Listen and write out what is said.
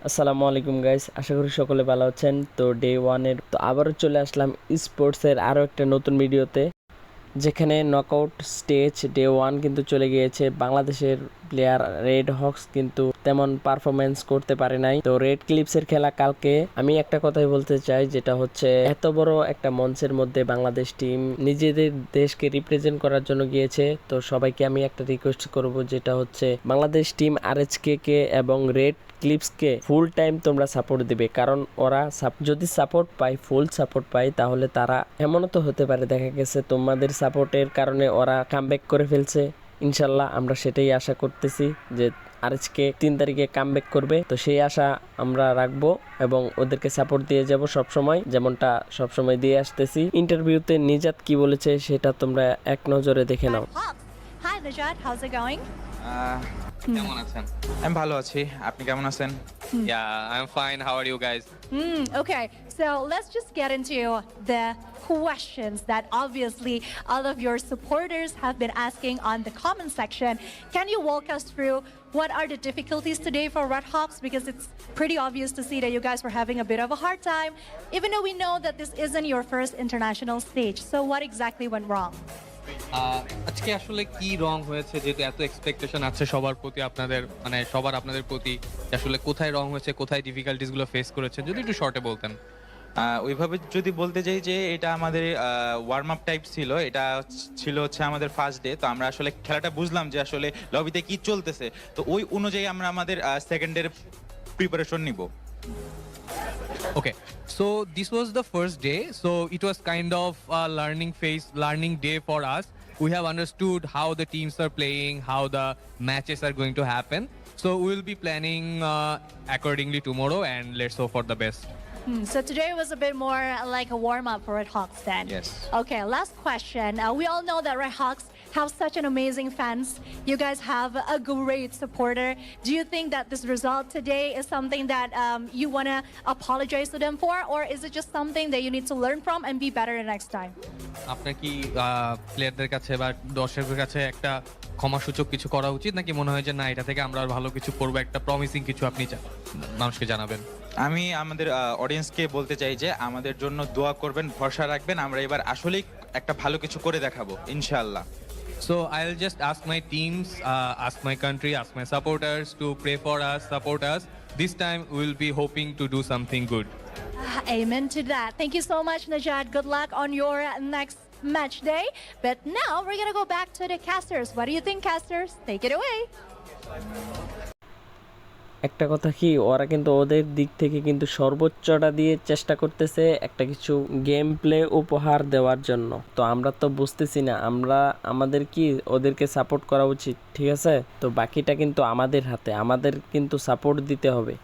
আসসালামু আলাইকুম গাইস আশা করি সকলে ভালো আছেন। তো ডে ওয়ানের তো আবারও চলে আসলাম স্পোর্টসের আরও একটা নতুন ভিডিওতে যেখানে নকআউট স্টেজ ডে ওয়ান কিন্তু চলে গিয়েছে। বাংলাদেশের প্লেয়ার রেড হক্স কিন্তু তেমন পারফরমেন্স করতে পারে নাই। তো রেড ক্লিপসের খেলা কালকে। আমি একটা কথাই বলতে চাই, যেটা হচ্ছে এত বড় একটা মঞ্চের মধ্যে বাংলাদেশ টিম নিজেদের দেশকে রিপ্রেজেন্ট করার জন্য গিয়েছে। তো সবাইকে আমি একটা রিকোয়েস্ট করব, যেটা হচ্ছে বাংলাদেশ টিম আর কে এবং রেড ক্লিপসকে ফুল টাইম তোমরা সাপোর্ট দিবে। কারণ ওরা যদি সাপোর্ট পায় ফুল সাপোর্ট পায়, তাহলে তারা এমনও তো হতে পারে, দেখা গেছে তোমাদের সাপোর্টের কারণে ওরা কামব্যাক করে ফেলছে ইনশাল্লাহ আমরা সেটাই আশা করতেছি যে আজকে তিন তারিখে কামব্যাক করবে তো সেই আশা আমরা রাখব এবং ওদেরকে সাপোর্ট দিয়ে যাব সব সময় যেমনটা সব সময় দিয়ে আসতেছি ইন্টারভিউতে নিজাত কি বলেছে সেটা তোমরা এক নজরে দেখে নাও Hi, Najat. How's it going? আহ, কেমন আছেন আমি ভালো আছি আপনি কেমন আছেন yeah I am fine how are you guys Hmm, okay, so let's just get into the questions that obviously all of your supporters have been asking on the comment section. Can you walk us through what are the difficulties today for Red Hawks? Because it's pretty obvious to see that you guys were having a bit of a hard time, even though we know that this isn't your first international stage. So, what exactly went wrong? আজকে আসলে কি রং হয়েছে? যেহেতু এত expectation আছে সবার প্রতি আপনাদের মানে সবার আপনাদের প্রতি আসলে কোথায় রং হয়েছে কোথায় ডিফিকাল্টিসগুলো ফেস করেছেন যদি একটু শর্টে বলতেন। ওইভাবে যদি বলতে চাই যে এটা আমাদের ওয়ার্ম আপ টাইপ ছিল এটা ছিল হচ্ছে আমাদের ফার্স্ট ডে তো আমরা আসলে খেলাটা বুঝলাম যে আসলে লবিতে কি চলতেছে। তো ওই অনুযায়ী আমরা আমাদের সেকেন্ডের প্রিপারেশন নিব। Okay so this was the first day so it was kind of learning learning learning day for us. We have understood how the teams are playing, how the matches are going to happen. So we will be planning uh, accordingly tomorrow, and let's hope for the best. Hmm, so today was a bit more like a warm up for Red Hawks then. Yes. Okay, last question. Uh, we all know that Red Hawks have such an amazing fans. You guys have a great supporter. Do you think that this result today is something that um, you want to apologize to them for, or is it just something that you need to learn from and be better the next time? আপনার কি প্লেয়ারদের কাছে বা দর্শকদের কাছে একটা ক্ষমাসূচক কিছু করা উচিত? নাকি মনে হয় যে না এটা থেকে আমরা আর ভালো কিছু করব? একটা প্রমিসিং কিছু আপনি মানুষকে জানাবেন। আমি আমাদের অডিয়েন্সকে বলতে চাই যে আমাদের জন্য দোয়া করবেন ভরসা রাখবেন। আমরা এবার আসলেই একটা ভালো কিছু করে দেখাবো ইনশাআল্লাহ। So I'll just ask my teams, uh, ask my country, ask my supporters to pray for us, support us. This time we'll be hoping to do something good. Amen to that. Thank you so much, Najad. Good luck on your next match day. But now we're going to go back to the casters. What do you think, casters? Take it away. একটা কথা কি ওরা কিন্তু ওদের দিক থেকে কিন্তু সর্বোচ্চটা দিয়ে চেষ্টা করতেছে একটা কিছু গেম প্লে উপহার দেওয়ার জন্য তো আমরা তো বুঝতেছি না আমরা আমাদের কি ওদেরকে সাপোর্ট করা উচিত ঠিক আছে তো বাকিটা কিন্তু আমাদের হাতে আমাদের কিন্তু সাপোর্ট দিতে হবে